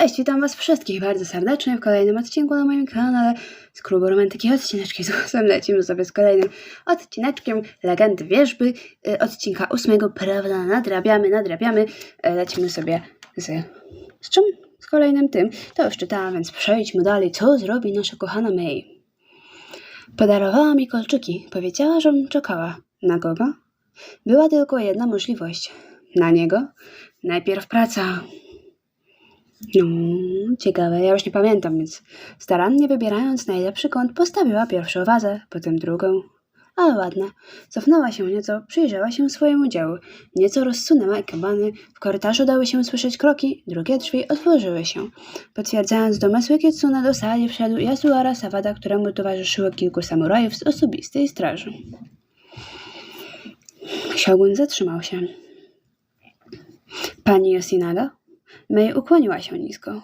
Cześć, witam was wszystkich bardzo serdecznie w kolejnym odcinku na moim kanale z klubu Romantyki Odcineczki. Zarazem lecimy sobie z kolejnym odcineczkiem Legendy Wierzby, y, odcinka ósmego, prawda, nadrabiamy, nadrabiamy, Y, lecimy sobie z... z czym? Z kolejnym tym. To już czytałam, więc przejdźmy dalej. Co zrobi nasza kochana May? Podarowała mi kolczyki. Powiedziała, żebym czekała. Na kogo? Była tylko jedna możliwość. Na niego? Najpierw praca. No, ciekawe, ja już nie pamiętam, więc starannie wybierając najlepszy kąt, postawiła pierwszą wazę, potem drugą. Ale ładna. Cofnęła się nieco, przyjrzała się swojemu dziełu. Nieco rozsunęła kabany. W korytarzu dały się słyszeć kroki, drugie drzwi otworzyły się. Potwierdzając domysły Kitsune do sali wszedł Yasuara Sawada, któremu towarzyszyło kilku samurajów z osobistej straży. Siogun zatrzymał się. Pani Yoshinaga? May ukłoniła się nisko.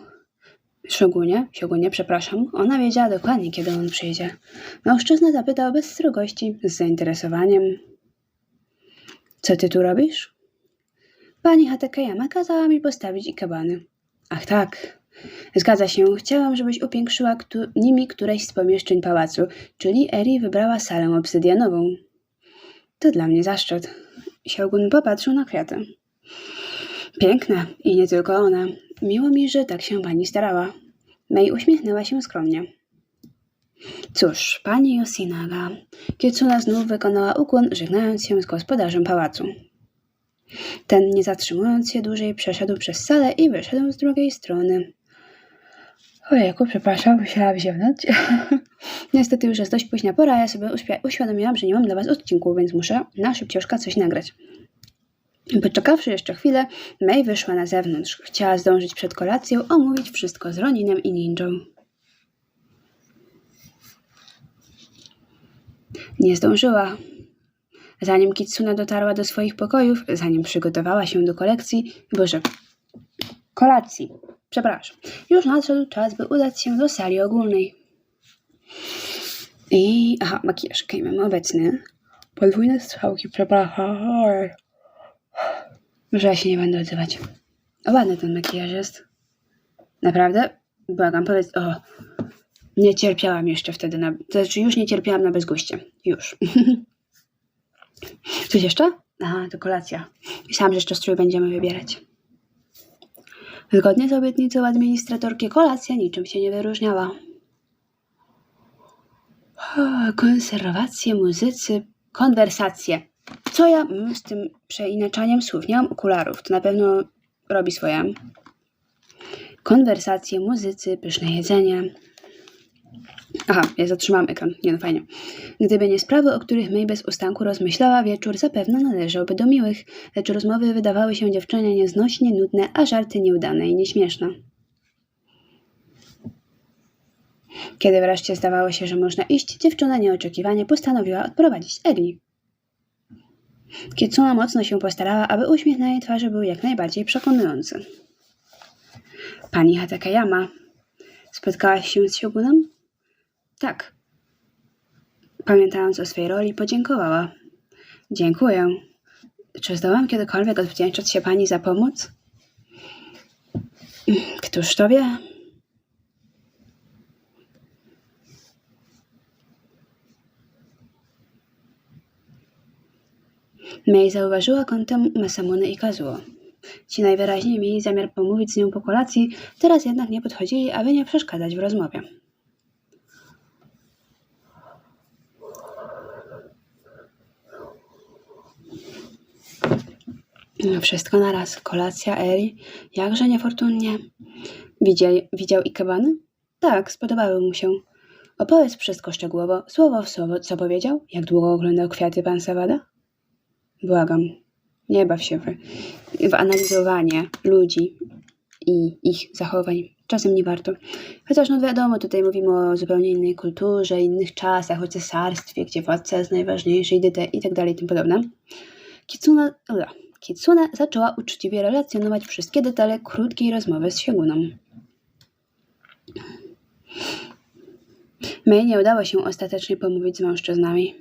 Szogunie, Siogunie, przepraszam, ona wiedziała dokładnie, kiedy on przyjdzie. Mężczyzna zapytał bez srogości, z zainteresowaniem. Co ty tu robisz? Pani Hatakeyama kazała mi postawić ikebany. Ach tak. Zgadza się, chciałam, żebyś upiększyła ktu- nimi któreś z pomieszczeń pałacu, czyli Eri wybrała salę obsydianową. To dla mnie zaszczyt. Siogun popatrzył na kwiaty. Piękne i nie tylko one. Miło mi, że tak się pani starała. May uśmiechnęła się skromnie. Cóż, pani Yoshinaga. Kitsuna znów wykonała ukłon, żegnając się z gospodarzem pałacu. Ten, nie zatrzymując się dłużej, przeszedł przez salę i wyszedł z drugiej strony. Ojejku, przepraszam, musiałam ziewnąć. Niestety już jest dość późna pora, ja sobie uświ- uświadomiłam, że nie mam dla was odcinku, więc muszę na szybciuszka coś nagrać. Poczekawszy jeszcze chwilę, May wyszła na zewnątrz. Chciała zdążyć przed kolacją omówić wszystko z Roninem i Ninją. Nie zdążyła. Zanim Kitsune dotarła do swoich pokojów, zanim przygotowała się do kolekcji, boże, kolacji, przepraszam, już nadszedł czas, by udać się do sali ogólnej. I, aha, makijaż mamy obecny. Podwójne strzałki, przepraszam. Może ja się nie będę odzywać. O, ładny ten makijaż jest. Naprawdę? Błagam, powiedz... O, nie cierpiałam jeszcze wtedy na... To znaczy, już nie cierpiałam na bezguście. Już. Coś jeszcze? Aha, to kolacja. Myślałam, że jeszcze strój będziemy wybierać. Zgodnie z obietnicą administratorki, kolacja niczym się nie wyróżniała. O, konserwacje, muzycy, konwersacje. Co ja mm, z tym przeinaczaniem słów? Nie mam okularów, to na pewno robi swoje. Konwersacje, muzycy, pyszne jedzenie. Aha, ja zatrzymałam ekran. Nie no, fajnie. Gdyby nie sprawy, o których May bez ustanku rozmyślała, wieczór zapewne należałby do miłych, lecz rozmowy wydawały się dziewczynie nieznośnie nudne, a żarty nieudane i nieśmieszne. Kiedy wreszcie zdawało się, że można iść, dziewczyna nieoczekiwanie postanowiła odprowadzić Eri. Kitsuna mocno się postarała, aby uśmiech na jej twarzy był jak najbardziej przekonujący. Pani Hatakeyama, spotkałaś się z Shogunem? Tak. Pamiętając o swej roli, podziękowała. Dziękuję. Czy zdołam kiedykolwiek odwdzięczać się pani za pomoc? Któż to wie? May zauważyła kątem Masamuny i Kazuo. Ci najwyraźniej mieli zamiar pomówić z nią po kolacji, teraz jednak nie podchodzili, aby nie przeszkadzać w rozmowie. No, Wszystko naraz. Kolacja, Eri. Jakże niefortunnie. Widzieli, widział Ikebany? Tak, spodobały mu się. Opowiedz wszystko szczegółowo, słowo w słowo, co powiedział? Jak długo oglądał kwiaty pan Sawada? Błagam, nie baw się w, w analizowanie ludzi i ich zachowań. Czasem nie warto. Chociaż no wiadomo, tutaj mówimy o zupełnie innej kulturze, innych czasach, o cesarstwie, gdzie władca jest najważniejszy i tak dalej, i tym podobne. Kitsune, ula, Kitsune zaczęła uczciwie relacjonować wszystkie detale krótkiej rozmowy z Shoguną. May nie udało się ostatecznie pomówić z mężczyznami.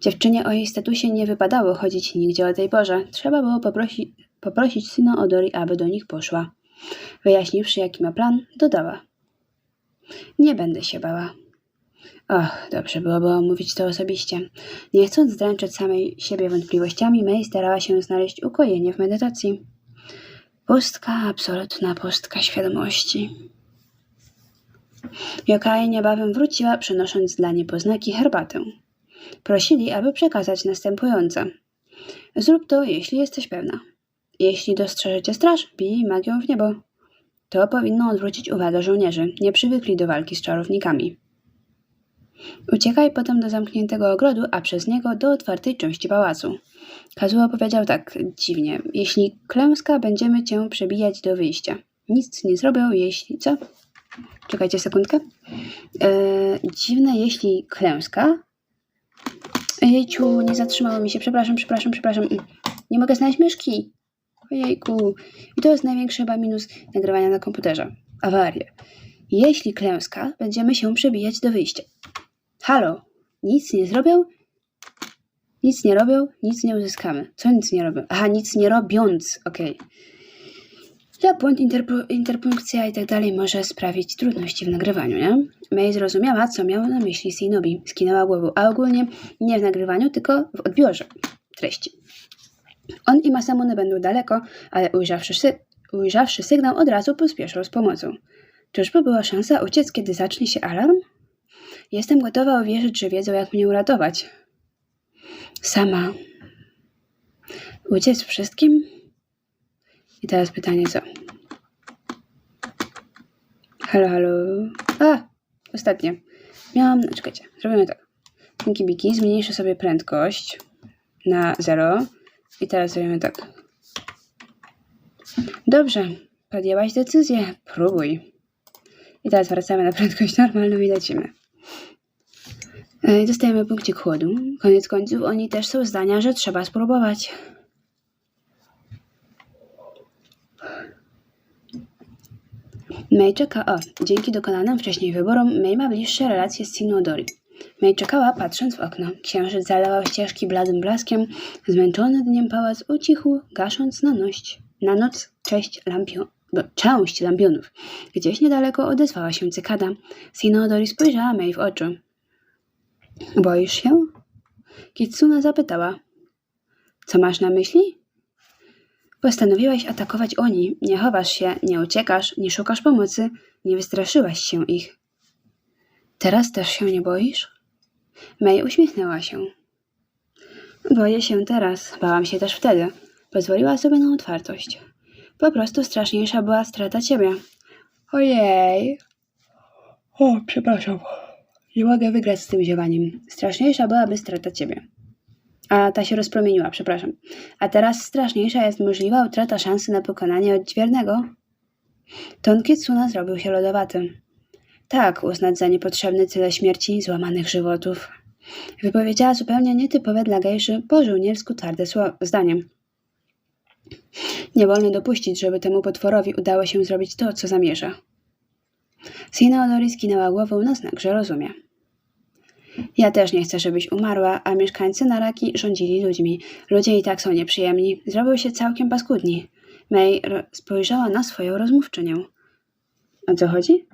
Dziewczynie o jej statusie nie wypadało chodzić nigdzie o tej porze. Trzeba było poprosić, poprosić syna Odori, aby do nich poszła. Wyjaśniwszy, jaki ma plan, dodała. Nie będę się bała. Och, dobrze byłoby omówić to osobiście. Nie chcąc zdręczać samej siebie wątpliwościami, May starała się znaleźć ukojenie w medytacji. Pustka, absolutna pustka świadomości. Yokai niebawem wróciła, przynosząc dla niepoznaki herbatę. Prosili, aby przekazać następujące. Zrób to, jeśli jesteś pewna. Jeśli dostrzeżecie straż, bij magią w niebo. To powinno odwrócić uwagę żołnierzy, nie przywykli do walki z czarownikami. Uciekaj potem do zamkniętego ogrodu, a przez niego do otwartej części pałacu. Kazuo powiedział tak dziwnie. Jeśli klęska, będziemy cię przebijać do wyjścia. Nic nie zrobią, jeśli... Co? Czekajcie sekundkę. Eee, dziwne, jeśli klęska. Jejciu, nie zatrzymało mi się. Przepraszam, przepraszam, przepraszam. Nie mogę znaleźć myszki. Ojejku. I to jest największy chyba minus nagrywania na komputerze. Awarie. Jeśli klęska, będziemy się przebijać do wyjścia. Halo, nic nie zrobią? Nic nie robią, nic nie uzyskamy. Co nic nie robią? Aha, nic nie robiąc, okej. Okay. Ja błąd, interpu- interpunkcja i tak dalej może sprawić trudności w nagrywaniu, nie? May zrozumiała, co miał na myśli Sinobi. Skinęła głową, a ogólnie nie w nagrywaniu, tylko w odbiorze treści. On i Masamune będą daleko, ale ujrzawszy, sy- ujrzawszy sygnał, od razu pospieszał z pomocą. Czyżby była szansa uciec, kiedy zacznie się alarm? Jestem gotowa uwierzyć, że wiedzą, jak mnie uratować. Sama. Uciec wszystkim? I teraz pytanie co? Halo, halo. A! Ostatnie. Miałam... no, Czekajcie, zrobimy tak. Pinky Biki, zmniejszę sobie prędkość na 0 i teraz zrobimy tak. Dobrze, podjęłaś decyzję. Próbuj. I teraz wracamy na prędkość normalną i lecimy. E, Dostajemy punkcik chłodu. Koniec końców oni też są zdania, że trzeba spróbować. May czeka, o, dzięki dokonanym wcześniej wyborom, May ma bliższe relacje z Sinodori. May czekała, patrząc w okno. Księżyc zalewał ścieżki bladym blaskiem. Zmęczony dniem pałac ucichł, gasząc na noc, na noc cześć lampion, część lampionów. Gdzieś niedaleko odezwała się cykada. Sinodori spojrzała May w oczy. Boisz się? Kitsuna zapytała. Co masz na myśli? Postanowiłaś atakować oni. Nie chowasz się, nie uciekasz, nie szukasz pomocy, nie wystraszyłaś się ich. Teraz też się nie boisz? May uśmiechnęła się. Boję się teraz, bałam się też wtedy. Pozwoliła sobie na otwartość. Po prostu straszniejsza była strata ciebie. Ojej. O, przepraszam. Nie mogę wygrać z tym ziewaniem. Straszniejsza byłaby strata ciebie. A ta się rozpromieniła, przepraszam. A teraz straszniejsza jest możliwa utrata szansy na pokonanie odźwiernego. Ton Kitsuna zrobił się lodowaty. Tak, uznać za niepotrzebny tyle śmierci złamanych żywotów. Wypowiedziała zupełnie nietypowe dla gejszy po żołniersku twarde sło- zdanie. Nie wolno dopuścić, żeby temu potworowi udało się zrobić to, co zamierza. Sina Odori skinęła głową na znak, że rozumie. Ja też nie chcę, żebyś umarła, a mieszkańcy Naraki rządzili ludźmi. Ludzie i tak są nieprzyjemni. Zrobił się całkiem paskudni. May spojrzała na swoją rozmówczynię. O co chodzi?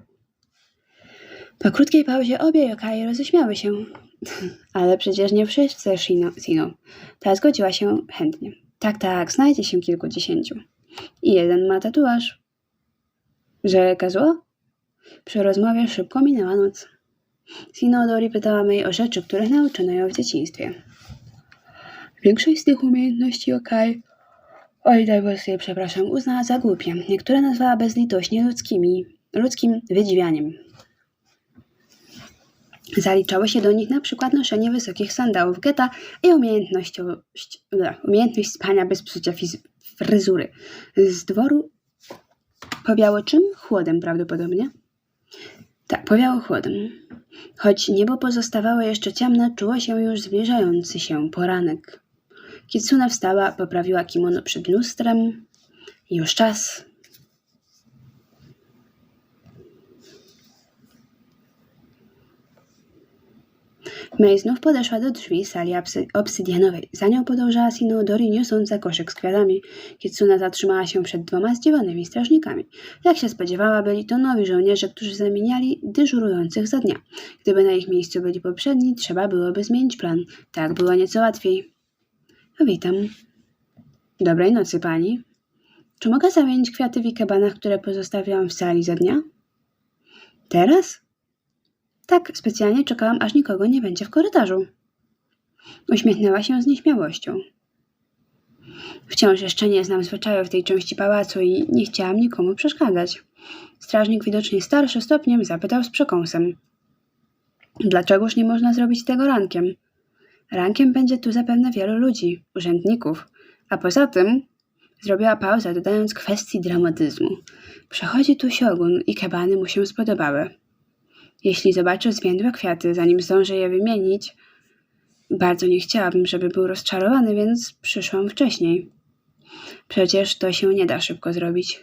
Po krótkiej pauzie obie yokai roześmiały się. Ale przecież nie wszyscy. Sino. Ta zgodziła się chętnie. Tak, tak, znajdzie się kilkudziesięciu. I jeden ma tatuaż. Że Kazuo? Przy rozmowie szybko minęła noc. Sinodori pytała May o rzeczy, których nauczono ją w dzieciństwie. Większość z tych umiejętności Yokai, oj daj sobie przepraszam, uznała za głupie. Niektóre nazwała bezlitośnie ludzkimi, ludzkim wydziwianiem. Zaliczało się do nich na przykład noszenie wysokich sandałów geta i umiejętność, umiejętność spania bez psucia fryzury. Z dworu powiało czym? Chłodem prawdopodobnie. Tak, powiało chłodem. Choć niebo pozostawało jeszcze ciemne, czuło się już zbliżający się poranek. Kitsune wstała, poprawiła kimono przed lustrem. Już czas. May znów podeszła do drzwi sali obsy- obsydianowej. Za nią podążała Sinodori niosąca koszyk z kwiatami. Kitsuna zatrzymała się przed dwoma zdziwionymi strażnikami. Jak się spodziewała, byli to nowi żołnierze, którzy zamieniali dyżurujących za dnia. Gdyby na ich miejscu byli poprzedni, trzeba byłoby zmienić plan. Tak było nieco łatwiej. Witam. Dobrej nocy, pani. Czy mogę zamienić kwiaty w ikebanach, które pozostawiłam w sali za dnia? Teraz? Tak, specjalnie czekałam, aż nikogo nie będzie w korytarzu. Uśmiechnęła się z nieśmiałością. Wciąż jeszcze nie znam zwyczaju w tej części pałacu i nie chciałam nikomu przeszkadzać. Strażnik, widocznie starszy stopniem, zapytał z przekąsem. Dlaczegoż nie można zrobić tego rankiem? Rankiem będzie tu zapewne wielu ludzi, urzędników, a poza tym zrobiła pauzę, dodając kwestii dramatyzmu. Przechodzi tu siogun i kebany mu się spodobały. Jeśli zobaczę zwiędłe kwiaty, zanim zdążę je wymienić, bardzo nie chciałabym, żeby był rozczarowany, więc przyszłam wcześniej. Przecież to się nie da szybko zrobić.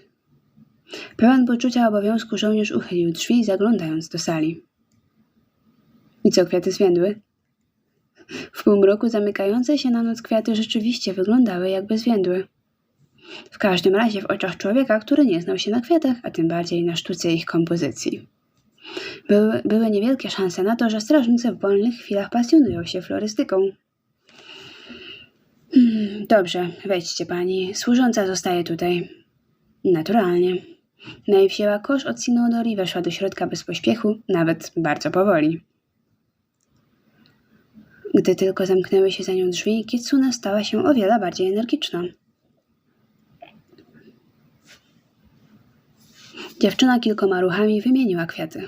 Pełen poczucia obowiązku żołnierz uchylił drzwi, zaglądając do sali. I co kwiaty zwiędły? W półmroku zamykające się na noc kwiaty rzeczywiście wyglądały jakby zwiędły. W każdym razie w oczach człowieka, który nie znał się na kwiatach, a tym bardziej na sztuce ich kompozycji. Były, były niewielkie szanse na to, że strażnicy w wolnych chwilach pasjonują się florystyką. Hmm, Dobrze, wejdźcie pani. Służąca zostaje tutaj. Naturalnie. May wzięła kosz od Sinodor i weszła do środka bez pośpiechu, nawet bardzo powoli. Gdy tylko zamknęły się za nią drzwi, Kitsune stała się o wiele bardziej energiczna. Dziewczyna kilkoma ruchami wymieniła kwiaty.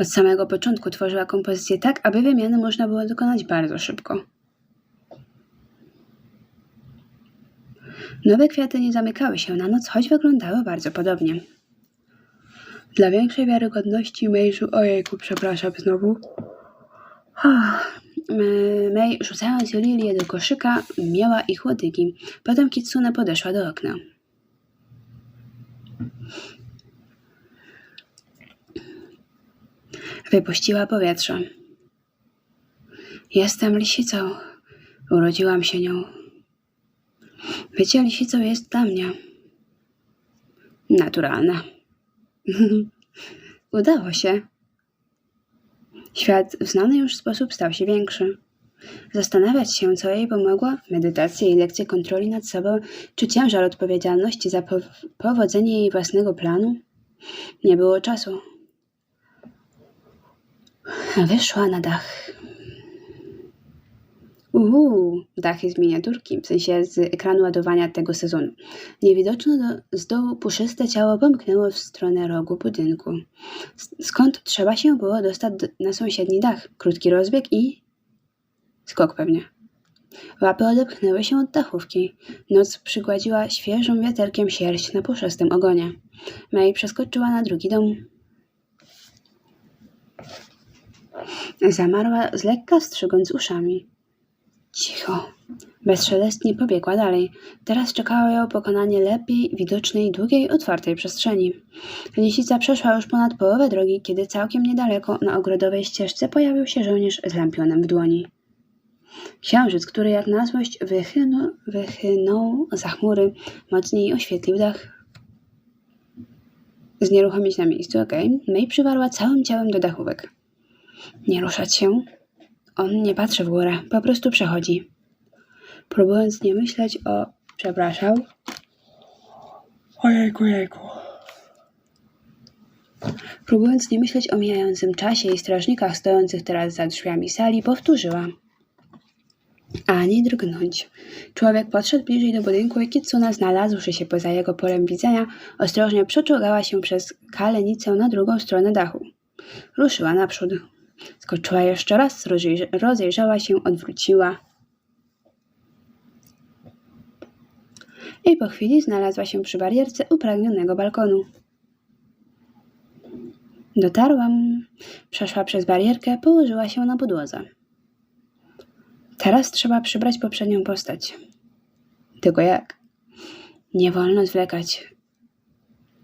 Od samego początku tworzyła kompozycję tak, aby wymiany można było dokonać bardzo szybko. Nowe kwiaty nie zamykały się na noc, choć wyglądały bardzo podobnie. Dla większej wiarygodności Mayżu, ojejku, przepraszam znowu. M- May, rzucając lilię do koszyka, miała ich łodygi. Potem Kitsune podeszła do okna. Wypuściła powietrze. Jestem lisicą. Urodziłam się nią. Bycie lisicą jest dla mnie naturalne. Udało się. Świat w znany już sposób stał się większy. Zastanawiać się, co jej pomogło, medytacje i lekcje kontroli nad sobą, czy ciężar odpowiedzialności za pow- powodzenie jej własnego planu? Nie było czasu. Wyszła na dach. Uuu, dachy z miniaturki, w sensie z ekranu ładowania tego sezonu. Niewidoczne do, z dołu puszyste ciało pomknęło w stronę rogu budynku. Skąd trzeba się było dostać do- na sąsiedni dach? Krótki rozbieg i... Skok pewnie. Łapy odepchnęły się od dachówki. Noc przygładziła świeżym wiaterkiem sierść na puszystym ogonie. May przeskoczyła na drugi dom. Zamarła z lekka strzygąc uszami. Cicho. Bezszelestnie pobiegła dalej. Teraz czekało ją pokonanie lepiej widocznej, długiej, otwartej przestrzeni. Lisica przeszła już ponad połowę drogi, kiedy całkiem niedaleko na ogrodowej ścieżce pojawił się żołnierz z lampionem w dłoni. Księżyc, który jak na złość wychynął, wychynął za chmury, mocniej oświetlił dach. Znieruchomić na miejscu, okej. May przywarła całym ciałem do dachówek. Nie ruszać się. On nie patrzy w górę, po prostu przechodzi. Próbując nie myśleć o... Przepraszam. Ojejku, jejku. Próbując nie myśleć o mijającym czasie i strażnikach stojących teraz za drzwiami sali, powtórzyła. Ani drgnąć. Człowiek podszedł bliżej do budynku i Kitsuna, znalazłszy się poza jego polem widzenia, ostrożnie przeczołgała się przez kalenicę na drugą stronę dachu. Ruszyła naprzód. Skoczyła jeszcze raz, rozejrza- rozejrzała się, odwróciła. I po chwili znalazła się przy barierce upragnionego balkonu. Dotarłam. Przeszła przez barierkę, położyła się na podłodze. Teraz trzeba przybrać poprzednią postać. Tylko jak? Nie wolno zwlekać.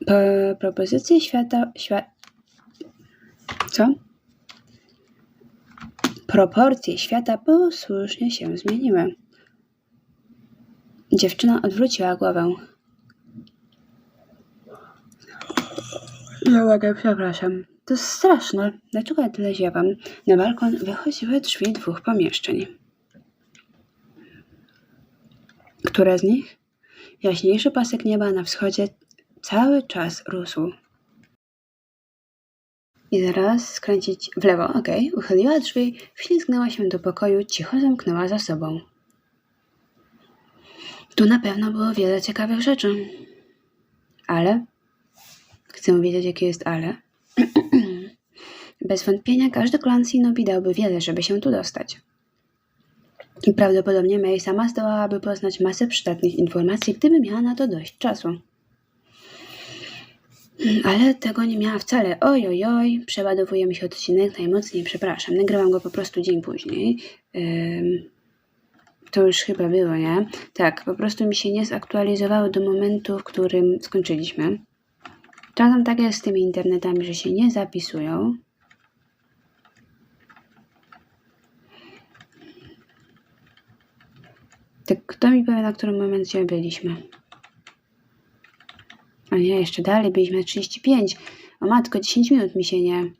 Po propozycji świata... Świat... Co? Proporcje świata posłusznie się zmieniły. Dziewczyna odwróciła głowę. Nie mogę, przepraszam. To straszne. Dlaczego ja tyle ziewam? Na balkon wychodziły drzwi dwóch pomieszczeń. Które z nich? Jaśniejszy pasek nieba na wschodzie cały czas rósł. I zaraz skręcić w lewo, okej. Uchyliła drzwi, wślizgnęła się do pokoju, cicho zamknęła za sobą. Tu na pewno było wiele ciekawych rzeczy. Ale chcę wiedzieć, jakie jest ale. Bez wątpienia każdy klan Sinobi dałby wiele, żeby się tu dostać. I prawdopodobnie May sama zdołałaby poznać masę przydatnych informacji, gdyby miała na to dość czasu. Ale tego nie miała wcale. Oj, oj, oj, przeładowuje mi się odcinek najmocniej, przepraszam. Nagrywam go po prostu dzień później. To już chyba było, nie? Tak, po prostu mi się nie zaktualizowało do momentu, w którym skończyliśmy. Czasem tak jest z tymi internetami, że się nie zapisują. Tak, kto mi powie, na którym momencie byliśmy? A nie, jeszcze dalej, byliśmy na 35. O matko, 10 minut mi się nie,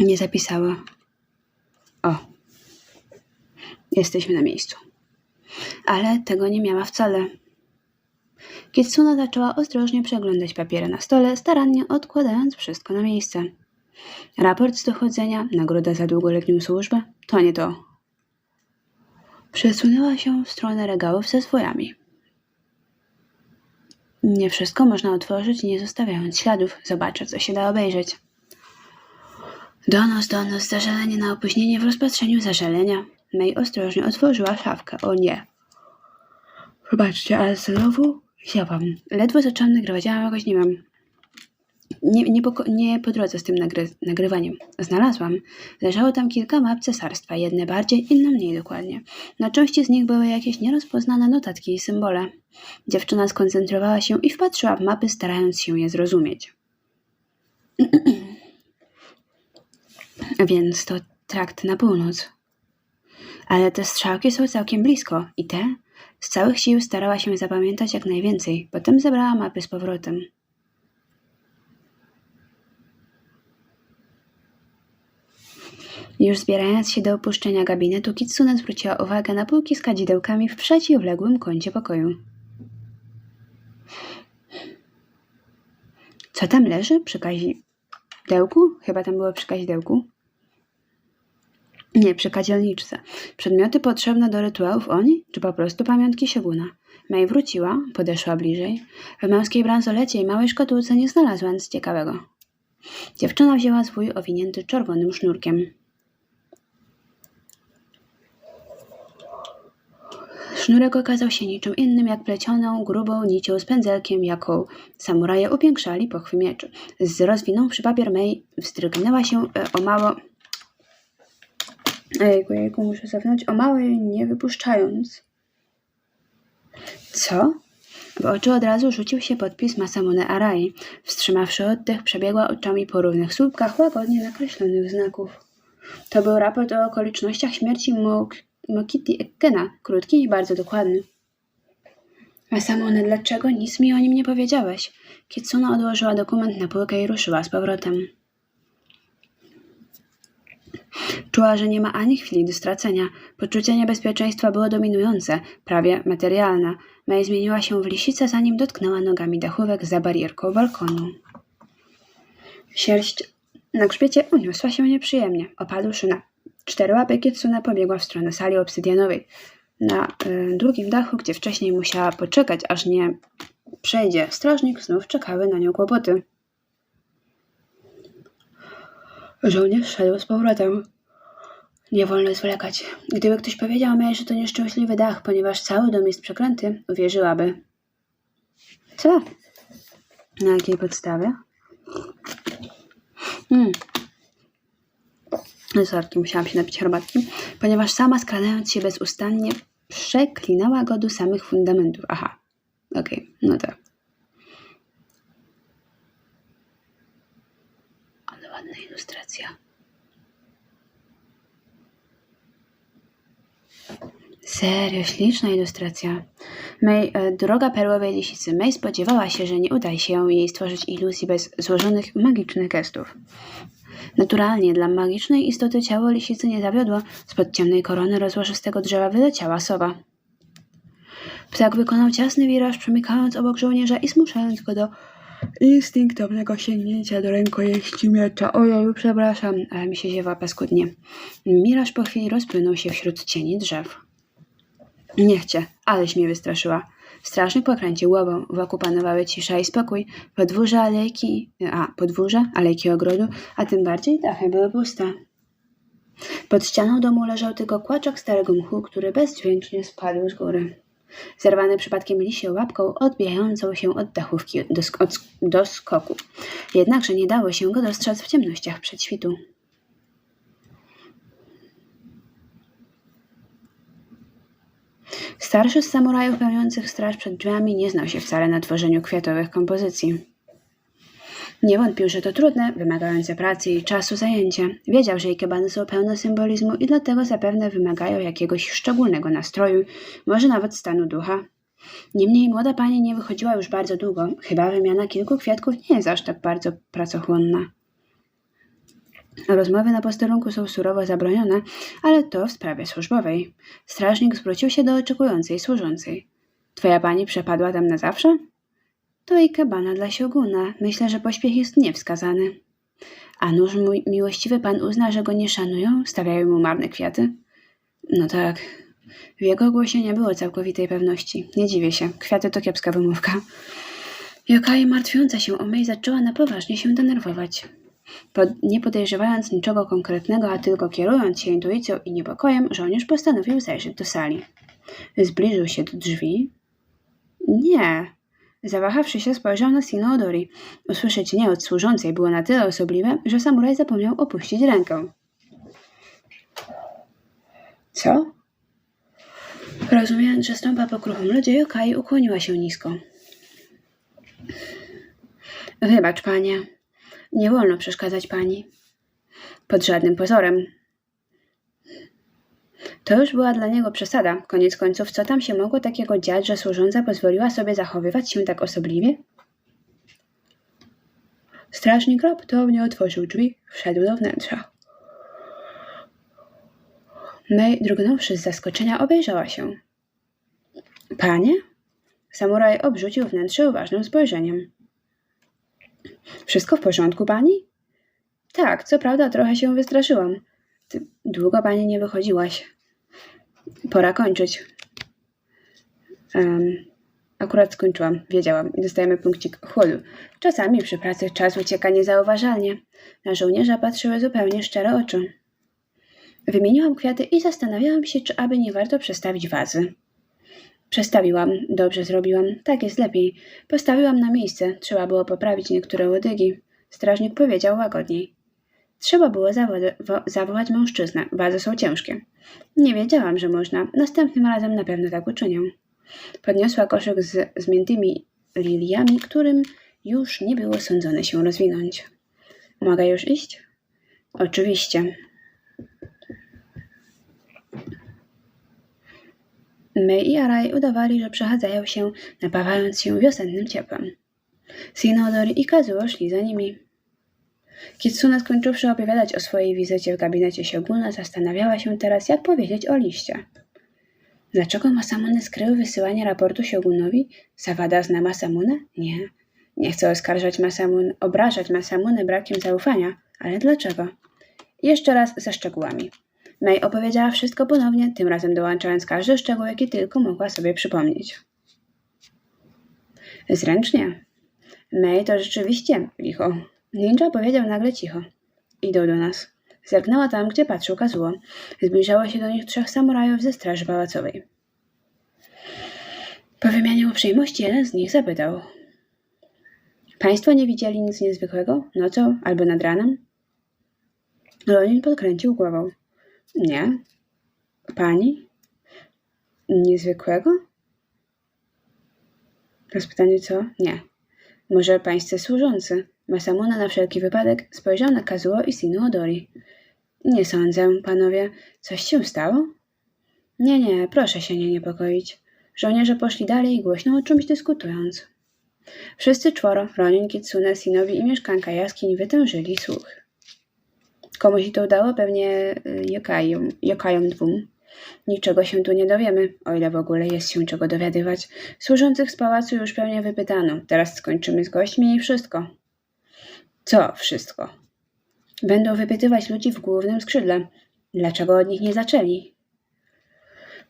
nie zapisało. O, jesteśmy na miejscu. Ale tego nie miała wcale. Kitsuna zaczęła ostrożnie przeglądać papiery na stole, starannie odkładając wszystko na miejsce. Raport z dochodzenia, nagroda za długoletnią służbę, to nie to. Przesunęła się w stronę regałów ze swojami. Nie wszystko można otworzyć, nie zostawiając śladów. Zobaczę, co się da obejrzeć. Donos, donos, zażalenie na opóźnienie w rozpatrzeniu zażalenia. May ostrożnie otworzyła szafkę. O nie. Zobaczcie, ale znowu Siałam. Ledwo zaczęłam nagrywać, ja jakoś nie wiem. Nie, nie, po, nie po drodze z tym nagry, nagrywaniem. Znalazłam. Leżało tam kilka map cesarstwa, jedne bardziej, inne mniej dokładnie. Na części z nich były jakieś nierozpoznane notatki i symbole. Dziewczyna skoncentrowała się i wpatrzyła w mapy, starając się je zrozumieć. Więc to trakt na północ. Ale te strzałki są całkiem blisko i te z całych sił starała się zapamiętać jak najwięcej, potem zebrała mapy z powrotem. Już zbierając się do opuszczenia gabinetu, Kitsune zwróciła uwagę na półki z kadzidełkami w przeciwległym kącie pokoju. Co tam leży przy kazidełku? Chyba tam było przy kazidełku. Nie, przy kadzielniczce. Przedmioty potrzebne do rytuałów oni, czy po prostu pamiątki sioguna? May wróciła, podeszła bliżej. W męskiej bransolecie i małej szkatułce nie znalazła nic ciekawego. Dziewczyna wzięła swój owinięty czerwonym sznurkiem. Sznurek okazał się niczym innym jak plecioną, grubą nicią z pędzelkiem, jaką samuraje upiększali pochwy mieczy. Z rozwinąwszy papier May wzdrygnęła się e, o mało Ejku, jejku, muszę cofnąć. O mały nie wypuszczając. Co? W oczy od razu rzucił się podpis Masamune Arai. Wstrzymawszy oddech, przebiegła oczami po równych słupkach łagodnie nakreślonych znaków. To był raport o okolicznościach śmierci Mok Mokiti Ekkena, krótki i bardzo dokładny. Masamune, dlaczego nic mi o nim nie powiedziałeś? Kitsuna odłożyła dokument na półkę i ruszyła z powrotem. Czuła, że nie ma ani chwili do stracenia. Poczucie niebezpieczeństwa było dominujące, prawie materialne. May zmieniła się w lisicę, zanim dotknęła nogami dachówek za barierką balkonu. Sierść na grzbiecie uniosła się nieprzyjemnie. Opadłszy na cztery łapy, Kitsune pobiegła w stronę sali obsydianowej. Na y, drugim dachu, gdzie wcześniej musiała poczekać, aż nie przejdzie strażnik, znów czekały na nią kłopoty. Żołnierz szedł z powrotem. Nie wolno zwlekać. Gdyby ktoś powiedział mi, że to nieszczęśliwy dach, ponieważ cały dom jest przeklęty, uwierzyłaby. Co? Na jakiej podstawie? Hmm. Sorki, musiałam się napić herbatki, ponieważ sama skradając się bezustannie przeklinała go do samych fundamentów. Aha, okej, okay, no tak. Ale ładna ilustracja. Serio, śliczna ilustracja. May, e, droga perłowej lisicy May spodziewała się, że nie uda się jej stworzyć iluzji bez złożonych magicznych gestów. Naturalnie dla magicznej istoty ciało lisicy nie zawiodło. Spod ciemnej korony rozłożystego drzewa wyleciała sowa. Ptak wykonał ciasny wiraż, przemykając obok żołnierza i zmuszając go do instynktownego sięgnięcia do rękojeści miecza. Ojeju, przepraszam, ale mi się ziewa paskudnie. Miraż po chwili rozpłynął się wśród cieni drzew. Niech cię, aleś mnie wystraszyła. Strażnik pokręcił głową, wokół panowały cisza i spokój. Podwórze, alejki, a podwórze, alejki ogrodu, a tym bardziej dachy były puste. Pod ścianą domu leżał tylko kłaczok starego mchu, który bezdźwięcznie spadł z góry. Zerwany przypadkiem lisią łapką odbijającą się od dachówki do, sk- od, sk- do skoku. Jednakże nie dało się go dostrzec w ciemnościach przedświtu. Starszy z samurajów pełniących straż przed drzwiami nie znał się wcale na tworzeniu kwiatowych kompozycji. Nie wątpił, że to trudne, wymagające pracy i czasu zajęcie. Wiedział, że ikebany są pełne symbolizmu i dlatego zapewne wymagają jakiegoś szczególnego nastroju, może nawet stanu ducha. Niemniej młoda pani nie wychodziła już bardzo długo. Chyba wymiana kilku kwiatków nie jest aż tak bardzo pracochłonna. Rozmowy na posterunku są surowo zabronione, ale to w sprawie służbowej. Strażnik zwrócił się do oczekującej służącej. Twoja pani przepadła tam na zawsze? To i kabana dla sioguna. Myślę, że pośpiech jest niewskazany. A nuż mój miłościwy pan uzna, że go nie szanują, stawiają mu marne kwiaty? No tak. W jego głosie nie było całkowitej pewności. Nie dziwię się. Kwiaty to kiepska wymówka. Yokai martwiąca się o Mei zaczęła na poważnie się denerwować. Nie podejrzewając niczego konkretnego, a tylko kierując się intuicją i niepokojem, żołnierz postanowił zajrzeć do sali. Zbliżył się do drzwi. Nie. Zawahawszy się, spojrzał na Sino Odori. Usłyszeć nie od służącej było na tyle osobliwe, że samuraj zapomniał opuścić rękę. Co? Rozumiejąc, że stąpa po kruchym lodzie, Yokai ukłoniła się nisko. Wybacz, panie. Nie wolno przeszkadzać pani. Pod żadnym pozorem. To już była dla niego przesada. Koniec końców, co tam się mogło takiego dziać, że służąca pozwoliła sobie zachowywać się tak osobliwie? Strażnik raptownie otworzył drzwi, wszedł do wnętrza. May, drgnąwszy z zaskoczenia, obejrzała się. Panie? Samuraj obrzucił wnętrze uważnym spojrzeniem. Wszystko w porządku, pani? Tak, co prawda trochę się wystraszyłam. Ty długo pani nie wychodziłaś. Pora kończyć. Um, akurat skończyłam, wiedziałam i dostajemy punkcik chłodu. Czasami przy pracy czas ucieka niezauważalnie. Na żołnierza patrzyły zupełnie szczere oczy. Wymieniłam kwiaty i zastanawiałam się, czy aby nie warto przestawić wazy. Przestawiłam, dobrze zrobiłam, tak jest lepiej. Postawiłam na miejsce, trzeba było poprawić niektóre łodygi. Strażnik powiedział łagodniej. Trzeba było zawo- wo- zawołać mężczyznę, wazy są ciężkie. Nie wiedziałam, że można, następnym razem na pewno tak uczynię. Podniosła koszyk z zmiętymi liliami, którym już nie było sądzone się rozwinąć. Mogę już iść? Oczywiście. My i Arai udawali, że przechadzają się, napawając się wiosennym ciepłem. Sinodori i Kazuo szli za nimi. Kitsune skończywszy opowiadać o swojej wizycie w gabinecie Sioguna, zastanawiała się teraz, jak powiedzieć o liście. Dlaczego Masamune skrył wysyłanie raportu Siogunowi? Sawada zna Masamunę? Nie. Nie chcę oskarżać Masamun, obrażać Masamunę brakiem zaufania, ale dlaczego? Jeszcze raz ze szczegółami. May opowiedziała wszystko ponownie, tym razem dołączając każdy szczegół, jaki tylko mogła sobie przypomnieć. Zręcznie. May to rzeczywiście licho. Ninja powiedział nagle cicho. Idą do nas. Zerknęła tam, gdzie patrzył Kazuo. Zbliżało się do nich trzech samurajów ze straży pałacowej. Po wymianie uprzejmości jeden z nich zapytał. Państwo nie widzieli nic niezwykłego? Nocą albo nad ranem? Ronin podkręcił głową. Nie. Pani? Niezwykłego? Rozpytanie co? Nie. Może pańscy służący? Masamuna na wszelki wypadek spojrzał na Kazuo i Sinu Odori. Nie sądzę, panowie. Coś się stało? Nie, nie, proszę się nie niepokoić. Żołnierze poszli dalej głośno o czymś dyskutując. Wszyscy czworo, Ronin, Kitsune, Sinobi i mieszkanka jaskiń wytężyli słuch. Komuś się to udało, pewnie y, Jokajom, Jokajom dwóm. Niczego się tu nie dowiemy, o ile w ogóle jest się czego dowiadywać. Służących z pałacu już pewnie wypytano. Teraz skończymy z gośćmi i wszystko. Co wszystko? Będą wypytywać ludzi w głównym skrzydle. Dlaczego od nich nie zaczęli?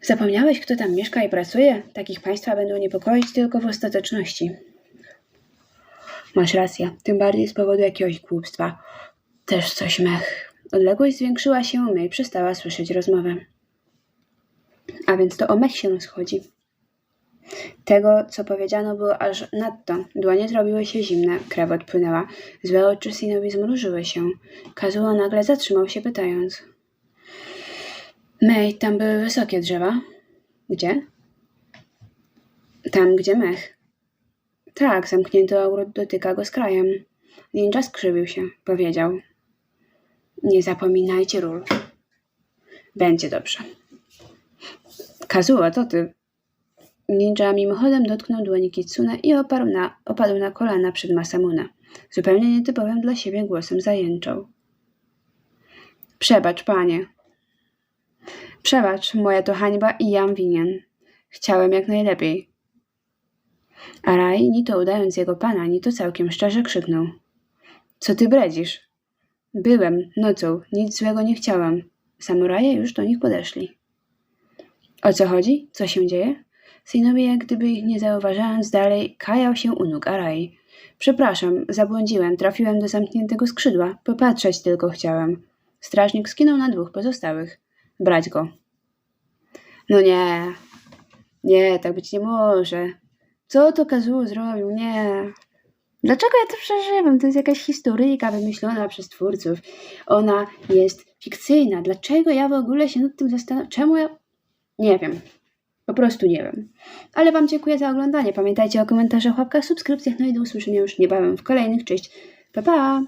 Zapomniałeś, kto tam mieszka i pracuje? Takich państwa będą niepokoić tylko w ostateczności. Masz rację, tym bardziej z powodu jakiegoś głupstwa. Też coś mech. Odległość zwiększyła się, May przestała słyszeć rozmowę. A więc to o mech się rozchodzi. Tego, co powiedziano, było aż nadto. Dłonie zrobiły się zimne, krew odpłynęła. Złe oczy synowi zmrużyły się. Kazuo nagle zatrzymał się, pytając. May, tam były wysokie drzewa. Gdzie? Tam, gdzie mech. Tak, zamknięty ogród dotyka go z krajem. Ninja skrzywił się, powiedział. Nie zapominajcie ról. Będzie dobrze. Kazuo, to ty. Ninja mimochodem dotknął dłoni Kitsune i oparł na, opadł na kolana przed Masamune. Zupełnie nietypowym dla siebie głosem zajęczał. Przebacz, panie. Przebacz, moja to hańba i jam winien. Chciałem jak najlepiej. Arai, ni to udając jego pana, ni to całkiem szczerze krzyknął. Co ty bredzisz? Byłem, nocą, nic złego nie chciałam. Samuraje już do nich podeszli. O co chodzi? Co się dzieje? Synowie, jak gdyby ich nie zauważając dalej, kajał się u nóg Arai. Przepraszam, zabłądziłem, trafiłem do zamkniętego skrzydła. Popatrzeć tylko chciałem. Strażnik skinął na dwóch pozostałych. Brać go. No nie. Nie, tak być nie może. Co to Kazuo zrobił? Nie. Dlaczego ja to przeżywam? To jest jakaś historyjka wymyślona przez twórców. Ona jest fikcyjna. Dlaczego ja w ogóle się nad tym zastanawiam? Czemu ja... Nie wiem. Po prostu nie wiem. Ale Wam dziękuję za oglądanie. Pamiętajcie o komentarzach, łapkach, subskrypcjach. No i do usłyszenia już niebawem w kolejnych. Cześć. Pa, pa!